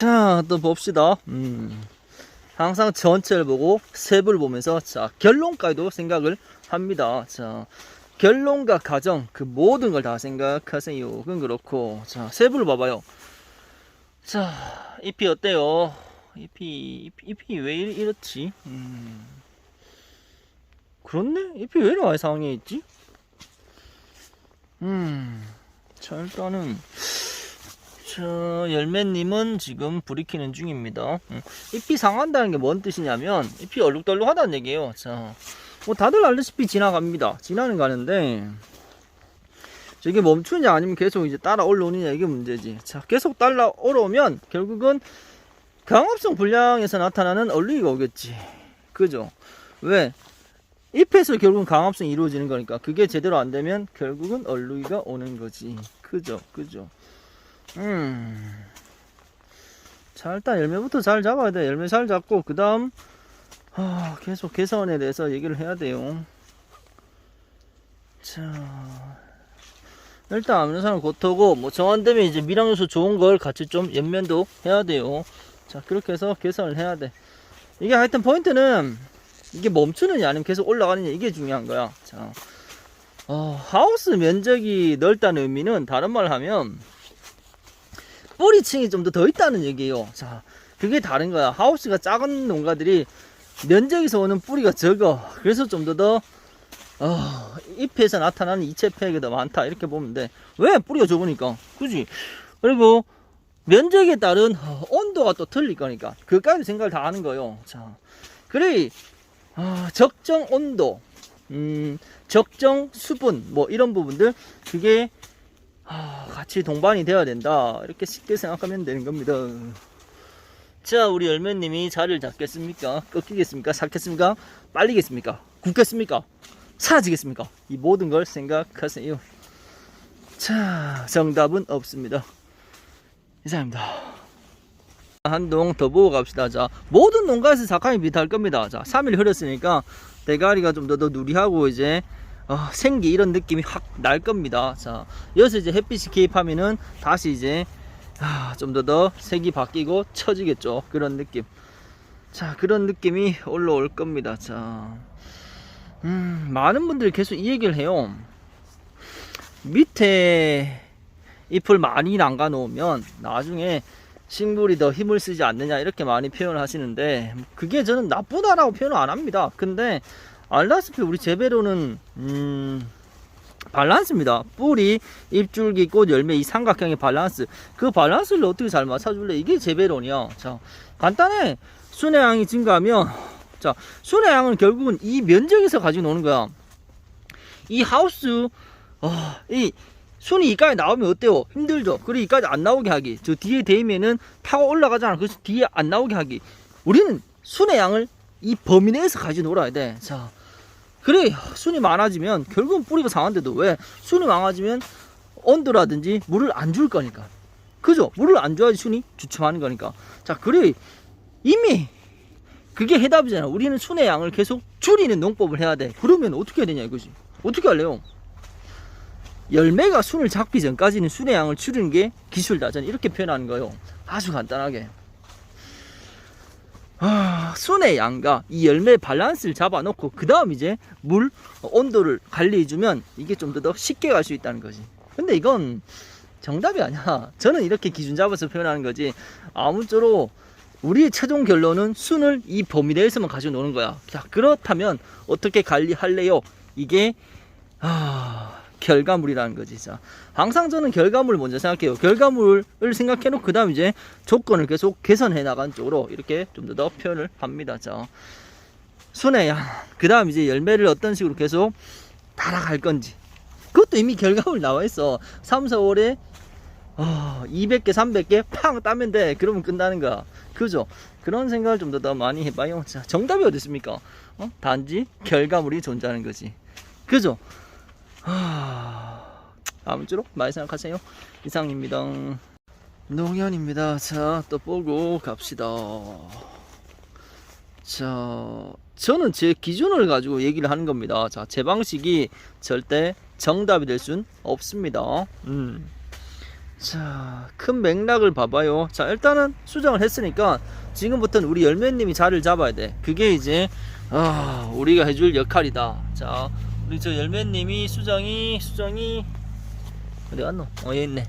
자, 또 봅시다. 음. 항상 전체를 보고 셉을 보면서 자, 결론까지도 생각을 합니다. 자, 결론과 과정 그 모든 걸 다 생각하세요. 그건 그렇고 자, 셉을 봐봐요. 자, 잎이 어때요? 잎이 잎, 잎이 왜 이렇- 이렇지? 음. 그렇네? 잎이 왜 이렇게 상황에 있지? 음. 자, 일단은 저 열매님은 지금 부리키는 중입니다. 음, 잎이 상한다는 게 뭔 뜻이냐면 잎이 얼룩덜룩하다는 얘기예요. 자, 뭐 다들 알다시피 지나갑니다. 지나는 가는데 저게 멈추냐 아니면 계속 이제 따라 올라오느냐 이게 문제지. 자, 계속 따라 올라오면 결국은 강압성 불량에서 나타나는 얼룩이가 오겠지. 그죠? 왜? 잎에서 결국은 강압성이 이루어지는 거니까 그게 제대로 안 되면 결국은 얼룩이가 오는 거지. 그죠? 그죠? 음. 자, 일단 열매부터 잘 잡아야 돼. 열매 잘 잡고, 그 다음, 아, 계속 개선에 대해서 얘기를 해야 돼요. 자. 일단 암산을 고토고, 뭐, 정한되면 이제 미량요소 좋은 걸 같이 좀 연면도 해야 돼요. 자, 그렇게 해서 개선을 해야 돼. 이게 하여튼 포인트는, 이게 멈추느냐, 아니면 계속 올라가느냐, 이게 중요한 거야. 자. 어, 하우스 면적이 넓다는 의미는, 다른 말 하면, 뿌리층이 좀 더 더 있다는 얘기예요. 자, 그게 다른 거야. 하우스가 작은 농가들이 면적에서 오는 뿌리가 적어. 그래서 좀 더 더, 어, 잎에서 나타나는 이체 폐가 더 많다. 이렇게 보면 돼. 왜? 뿌리가 적으니까. 그지? 그리고 면적에 따른 어, 온도가 또 틀릴 거니까. 그까지 생각을 다 하는 거예요. 자, 그래, 어, 적정 온도, 음, 적정 수분, 뭐 이런 부분들, 그게 아, 같이 동반이 되어야 된다. 이렇게 쉽게 생각하면 되는 겁니다. 자, 우리 열매님이 자리를 잡겠습니까? 꺾이겠습니까? 삭겠습니까? 빨리겠습니까? 굳겠습니까? 사라지겠습니까? 이 모든 걸 생각하세요. 자, 정답은 없습니다. 이상입니다. 한동 더 보고 갑시다. 자, 모든 농가에서 작황이 비슷할 겁니다. 자, 3일 흐렸으니까 대가리가 좀 더 더 누리하고 이제 어, 생기 이런 느낌이 확 날 겁니다. 자, 여기서 이제 햇빛이 개입하면은 다시 이제 아, 좀더 더 색이 바뀌고 처지겠죠. 그런 느낌. 자, 그런 느낌이 올라올 겁니다. 자, 음, 많은 분들이 계속 이 얘기를 해요. 밑에 잎을 많이 남가 놓으면 나중에 식물이 더 힘을 쓰지 않느냐 이렇게 많이 표현을 하시는데 그게 저는 나쁘다라고 표현을 안 합니다. 근데 알다시피 우리 재배로는 음 밸런스입니다. 뿌리, 잎줄기, 꽃, 열매 이 삼각형의 밸런스. 그 밸런스를 어떻게 잘 맞춰줄래? 이게 재배론이야. 자, 간단해. 순회양이 증가하면 자, 순회양은 결국은 이 면적에서 가지고 노는 거야. 이 하우스 어, 이 순이 이까지 나오면 어때요? 힘들죠. 그리고 이까지 안 나오게 하기. 저 뒤에 대면은 타고 올라가잖아. 그래서 뒤에 안 나오게 하기. 우리는 순의 양을 이 범위 내에서 가지고 놀아야 돼. 자, 그래 순이 많아지면 결국은 뿌리가 상한데도 왜 순이 많아지면 온도라든지 물을 안 줄 거니까. 그죠? 물을 안 줘야지 순이 주춤하는 거니까. 자, 그래 이미 그게 해답이잖아. 우리는 순의 양을 계속 줄이는 농법을 해야 돼. 그러면 어떻게 해야 되냐 이거지. 어떻게 할래요? 열매가 순을 잡기 전까지는 순의 양을 줄이는 게 기술다. 저는 이렇게 표현하는 거예요. 아주 간단하게. 아, 순의 양과 이 열매 밸런스를 잡아놓고 그 다음 이제 물 온도를 관리해주면 이게 좀더더 쉽게 갈 수 있다는 거지. 근데 이건 정답이 아니야. 저는 이렇게 기준 잡아서 표현하는 거지. 아무쪼록 우리의 최종 결론은 순을 이 범위 내에서만 가지고 노는 거야. 자, 그렇다면 어떻게 관리할래요? 이게 아, 결과물이라는 거지. 자, 항상 저는 결과물을 먼저 생각해요. 결과물을 생각해놓고 그 다음 이제 조건을 계속 개선해 나가는 쪽으로 이렇게 좀더더 표현을 합니다. 자, 순회양. 그 다음 이제 열매를 어떤 식으로 계속 달아갈 건지. 그것도 이미 결과물 나와 있어. 3, 4월에 어, 200개, 300개 팡 따면 돼. 그러면 끝나는 거야. 그죠? 그런 생각을 좀더더 많이 해봐요. 자, 정답이 어디 있습니까? 어? 단지 결과물이 존재하는 거지. 그죠? 하... 아무쪼록 많이 생각하세요. 이상입니다. 농현입니다. 자, 또 보고 갑시다. 자, 저는 제 기준을 가지고 얘기를 하는 겁니다. 자, 제 방식이 절대 정답이 될 순 없습니다. 음. 자, 큰 맥락을 봐봐요. 자, 일단은 수정을 했으니까 지금부터는 우리 열매님이 자리를 잡아야 돼. 그게 이제 아, 우리가 해줄 역할이다. 자, 우리 저 열매님이 수정이 수정이 어디 갔노? 어, 여기 있네.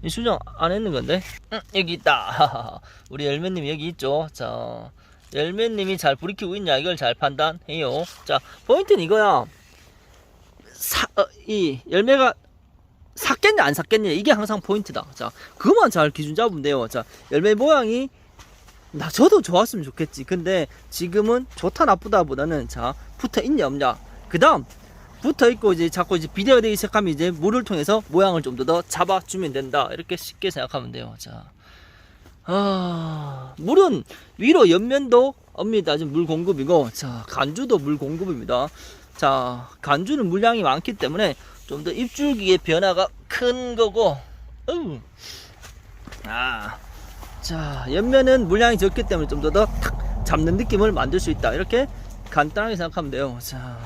이 수정 안 했는 건데? 응, 여기 있다. 우리 열매님 여기 있죠. 자, 열매님이 잘 부리키고 있냐 이걸 잘 판단해요. 자, 포인트는 이거야. 사, 어, 이 열매가 샀겠냐 안 샀겠냐 이게 항상 포인트다. 자, 그것만 잘 기준 잡으면 돼요. 자, 열매 모양이 나 저도 좋았으면 좋겠지. 근데 지금은 좋다 나쁘다보다는 자 붙어 있냐 없냐. 그 다음 붙어 있고 이제 자꾸 이제 비대가 되기 시작하면 이제 물을 통해서 모양을 좀더 잡아주면 된다. 이렇게 쉽게 생각하면 돼요. 자, 아 물은 위로 옆면도 없니다. 지금 물 공급이고 자 간주도 물 공급입니다. 자 간주는 물량이 많기 때문에 좀 더 입줄기의 변화가 큰 거고. 아, 자 옆면은 물량이 적기 때문에 좀 더더탁 잡는 느낌을 만들 수 있다 이렇게 간단하게 생각하면 돼요 자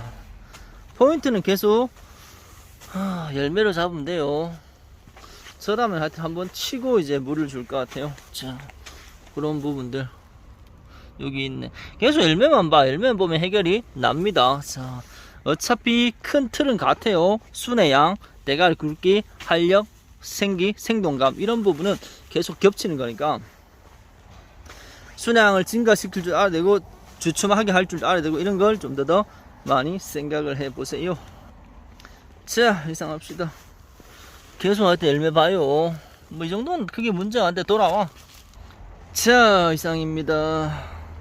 포인트는 계속 아, 열매로 잡으면 돼요. 저라면 하여튼 한번 치고 이제 물을 줄 것 같아요. 자 그런 부분들 여기 있네. 계속 열매만 봐. 열매만 보면 해결이 납니다. 자 어차피 큰 틀은 같아요. 순의 양, 대갈 굵기, 활력, 생기, 생동감 이런 부분은 계속 겹치는 거니까. 순양을 증가시킬 줄 알아야 되고 주춤하게 할 줄 알아야 되고 이런 걸 좀 더 더 많이 생각을 해 보세요. 자, 이상 합시다. 계속 할때 열매 봐요. 뭐 이 정도는 크게 문제가 안돼 돌아와. 자, 이상입니다.